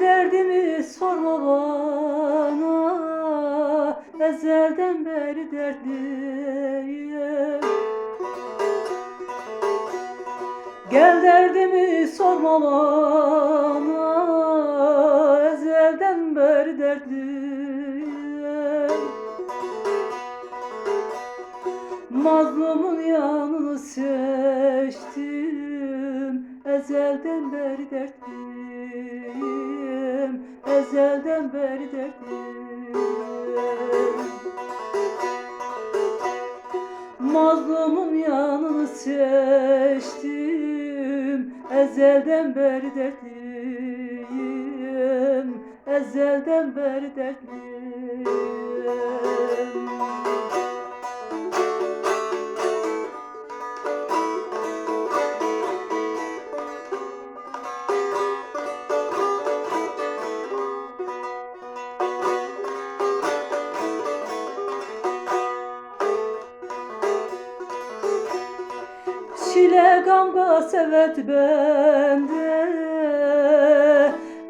derdimi sorma bana. Ezelden beri dertliyim. Gel derdimi sorma bana. Ezelden beri dertliyim. Mazlumun yanını seçtim. Ezelden beri dertliyim Ezelden beri dertliyim Mazlumun yanını seçtim. Ezelden beri dertliyim. Ezelden beri dertliyim Çile gamga sevet bende.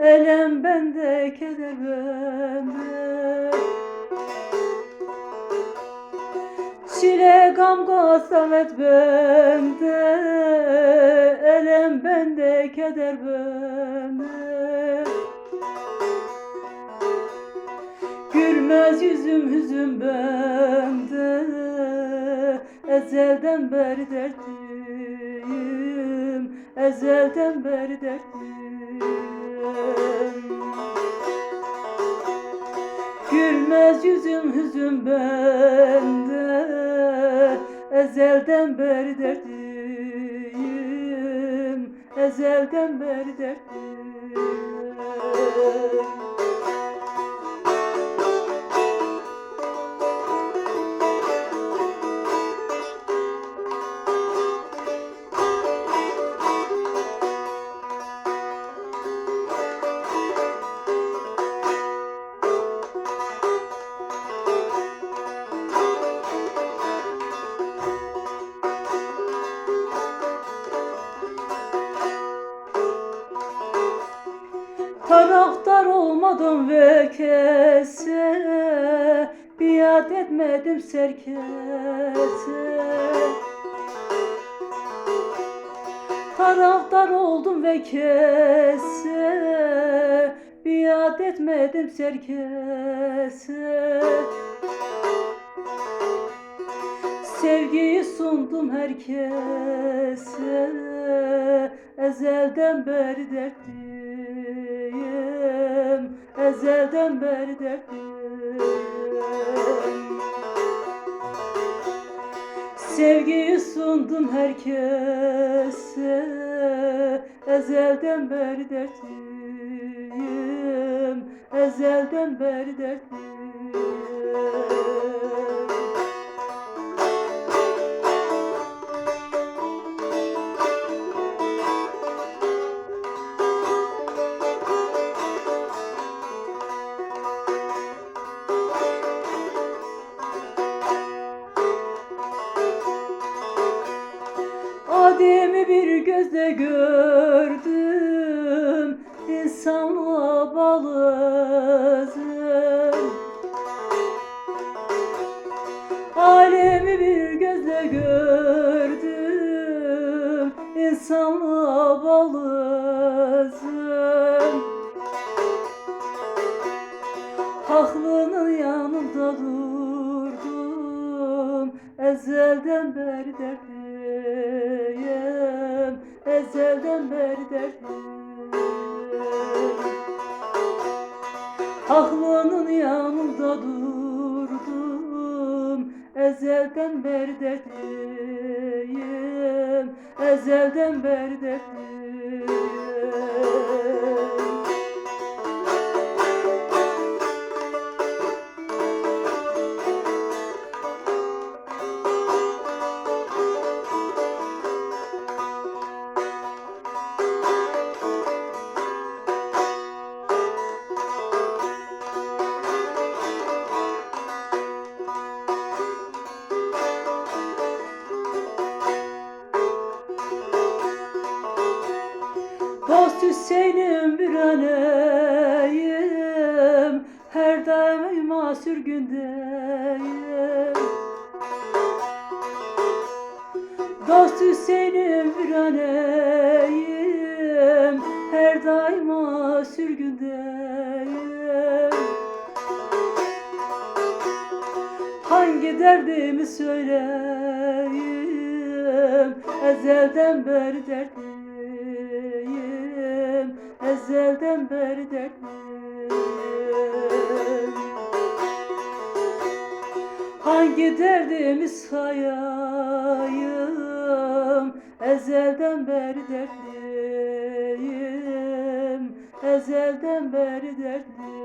Elem bende keder bende. Çile gamga sevet bende. Elem bende keder bende. Gülmez yüzüm hüzün bende. Ezelden beri dertliyim Ezelden beri dertliyim Gülmez yüzüm hüzün bende. Ezelden beri dertliyim. Ezelden beri dertliyim Taraftar olmadım ve kese Biat etmedim serkese. Taraftar oldum ve kese Biat etmedim serkese Sevgiyi sundum herkese. Ezelden beri dertliyim. Ezelden beri dertliyim. Sevgiyi sundum herkese. Ezelden beri dertliyim. Ezelden beri dertliyim gözle gördüm İnsanlığa balızım Alemi bir gözle gördüm İnsanlığa balızım Haklının yanında durdum Ezelden beri dertliyim Ezelden beri dertliyim Haklının yanında durdum. Ezelden beri dertliyim. Ezelden beri dertliyim divaneyim Her daim mahsur gündeyim. Dost Hüseyin'im viraneyim Her daima sürgündeyim Hangi derdimi söyleyeyim? Ezelden beri derdim. Ezelden beri dertliyim Hangi derdimi sayayım? Ezelden beri dertliyim. Ezelden beri dertliyim